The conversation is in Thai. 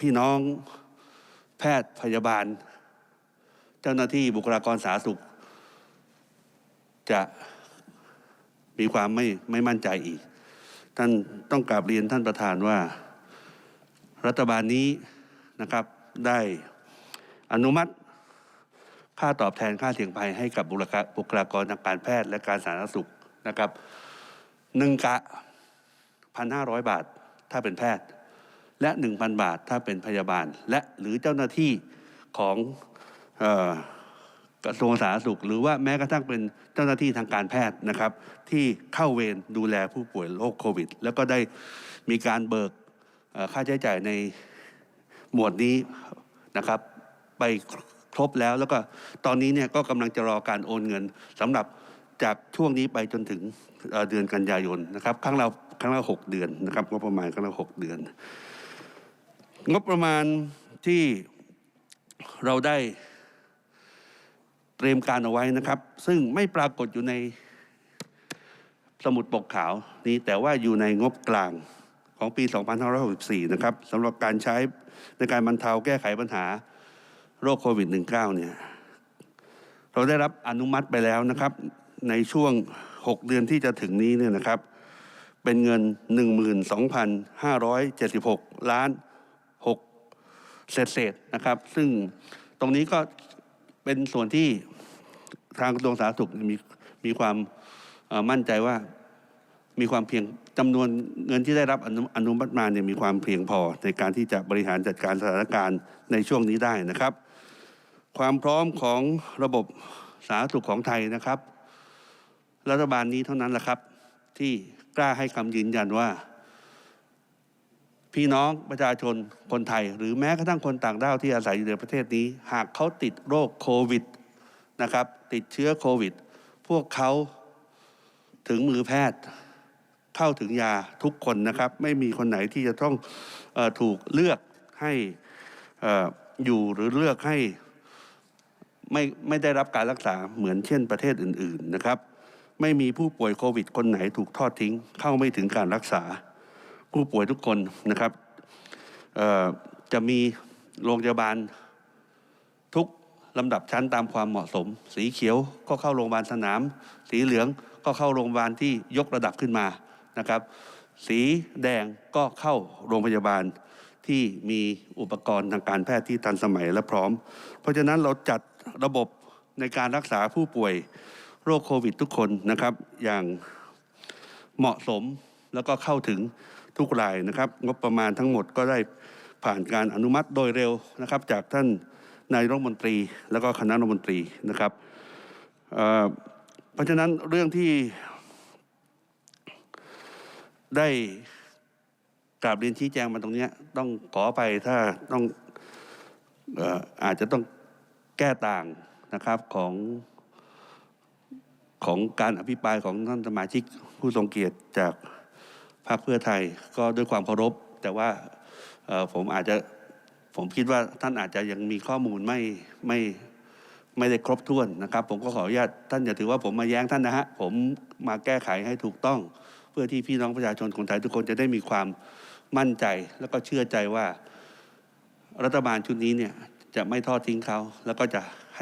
พี่น้องแพทย์พยาบาล เจ้าหน้าที่บุคลากรสาธารณสุข จะมีความไม่ไม่มั่นใจอีก ท่านต้องกราบเรียนท่านประธานว่า รัฐบาลนี้นะครับได้อนุมัติค่าตอบแทนค่าเสี่ยงภัยให้กับบุคลากรบุคลากรทางการแพทย์และการสาธารณสุขนะครับหนึ่งกะพันห้าร้อยบาทถ้าเป็นแพทย์ และหนึ่งพันบาทถ้าเป็นพยาบาล และหรือเจ้าหน้าที่ของกระทรวงสาธารณสุข หรือว่าแม้กระทั่งเป็นเจ้าหน้าที่ทางการแพทย์นะครับ ที่เข้าเวรดูแลผู้ป่วยโรคโควิด แล้วก็ได้มีการเบิกค่าใช้จ่ายในหมวดนี้นะครับไปครบแล้วแล้วก็ตอนนี้เนี่ยก็กำลังจะรอการโอนเงินสำหรับจากช่วงนี้ไปจนถึงเดือนกันยายนนะครับครั้งละครั้งละหกเดือนนะครับงบประมาณครั้งละหกเดือน งบประมาณที่เราได้เตรียมการเอาไว้นะครับ ซึ่งไม่ปรากฏอยู่ในสมุดปกขาวนี้แต่ว่าอยู่ในงบกลางของปี 2564 นะครับสำหรับการใช้ในการบรรเทาแก้ไขปัญหาโรคโควิด -19 เนี่ยเราได้รับอนุมัติไปแล้วนะครับ ในช่วง 6 เดือนที่จะถึงนี้เนี่ยนะครับ เป็นเงิน 12,576 ล้าน เศษๆนะครับ ซึ่งตรงนี้ก็เป็นส่วนที่ทางกระทรวงสาธารณสุขมีมีความมั่นใจว่ามีความเพียงจำนวนเงินที่ได้รับอนุอนุมัติมาเนี่ยมีความเพียงพอในการที่จะบริหารจัดการสถานการณ์ในช่วงนี้ได้นะครับ ความพร้อมของระบบสาธารณสุขของไทยนะครับ รัฐบาลนี้เท่านั้นแหละครับ ที่กล้าให้คำยืนยันว่า พี่น้องประชาชนคนไทย หรือแม้กระทั่งคนต่างด้าวที่อาศัยอยู่ในประเทศนี้ หากเขาติดโรคโควิดนะครับ ติดเชื้อโควิด พวกเขาถึงมือแพทย์เข้าถึงยาทุกคนนะครับ ไม่มีคนไหนที่จะต้องอถูกเลือกให้อออยู่หรือเลือกให้ไม่ไม่ได้รับการรักษาเหมือนเช่นประเทศอื่น ๆนะครับ ไม่มีผู้ป่วยโควิด คนไหนถูกทอดทิ้ง เข้าไม่ถึงการรักษา ผู้ป่วยทุกคนนะครับจะมีโรงพยาบาลทุกลำดับชั้นตามความเหมาะสม สีเขียวก็เข้าโรงพยาบาลสนาม สีเหลืองก็เข้าโรงพยาบาลที่ยกระดับขึ้นมานะครับ สีแดงก็เข้าโรงพยาบาลที่มีอุปกรณ์ทางการแพทย์ที่ทันสมัยและพร้อม เพราะฉะนั้นเราจัดระบบในการรักษาผู้ป่วยโรคโควิดทุกคนนะครับอย่างเหมาะสมแล้วก็เข้าถึง ทุกรายนะครับ งบประมาณทั้งหมดก็ได้ผ่านการอนุมัติโดยเร็วนะครับ จากท่านนายรัฐมนตรี แล้วก็คณะรัฐมนตรีนะครับเเพราะฉะนั้นเรื่องที่ได้กราบเรียนชี้แจงมาตรงนี้ต้องขอไปถ้าต้องเอ่ออาจจะต้องแก้ต่างนะครับของของการอภิปรายของท่านสมาชิกผู้ทรงเกียรติจาก พรรคเพื่อไทยก็ด้วยความเคารพ แต่ว่าผมอาจจะผมคิดว่าท่านอาจจะยังมีข้อมูลไม่ไม่ไม่ได้ครบถ้วนนะครับ ผมก็ขออนุญาตท่านอย่าถือว่าผมมาแย้งท่านนะฮะผมมาแก้ไขให้ถูกต้อง เพื่อที่พี่น้องประชาชนคนไทยทุกคนจะได้มีความมั่นใจ แล้วก็เชื่อใจว่ารัฐบาลชุดนี้เนี่ยจะไม่ทอดทิ้งเขาแล้วก็จะ